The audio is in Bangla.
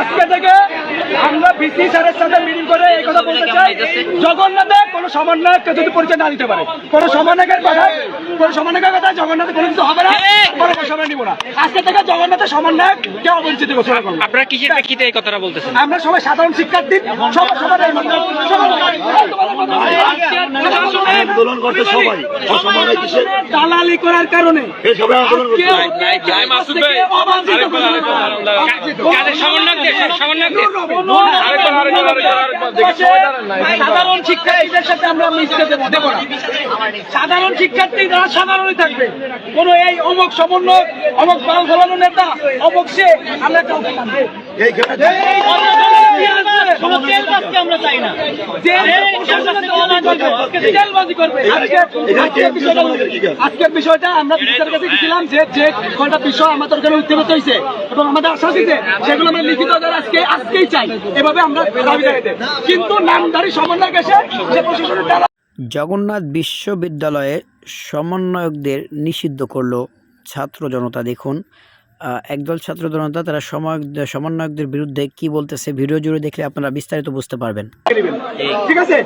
আজকে থেকে আমরা ভিসি স্যারের সাথে মিটিং করে এই কথা বলতে চাই। জগন্নাথে কোনো সমন্বয়ককে যদি পরিচয় না দিতে পারে কোনো সমন্বয়কের কথা কোনো সমন্বয়কের কথা জগন্নাথে কোনো কিছু হবে না কোনো সময় নিব না। আজকে থেকে জগন্নাথের সমন্বয়ক কে অবঞ্চিত ঘোষণা করব আপনারা কিসের প্রেক্ষিতে এই কথাটা বলতেছেন? আমরা সবাই সাধারণ শিক্ষার্থী সবার মত। সবার- আন্দোলন করতে সবাই কিসের দালালি করার কারণে এই সবাই আন্দোলন করতে সাধারণ শিক্ষার্থীদের সাথে আমরা মিশতে দেবো না সাধারণ শিক্ষার্থী তারা সাধারণই থাকবে কোন এই অমুক সমন্বয় অমুক বাল ফলানো নেতা অমুক সে আমরা কাউকে এইখানে আমরা চাই না। যে আজকের বিষয়টা আমরা বিচারের কাছে গেছিলাম যে যে কয়টা বিষয় আমাদের ওখানে হয়েছে এবং আমাদের আশ্বাস দিতে সেগুলো আমরা লিখিত আজকে আজকেই চাই। এভাবে আমরা দাবি জানাইতে। কিন্তু সমন্বয় এসে যে প্রশাসনের জগন্নাথ বিশ্ববিদ্যালয়ে সমন্বয়কদের নিষিদ্ধ করল ছাত্র জনতা। দেখুন একদল ছাত্র জনতা, তারা সমন্বয়কদের বিরুদ্ধে কি বলতেছে ভিডিও জুড়ে দেখলে আপনারা বিস্তারিত বুঝতে পারবেন। ঠিক আছে?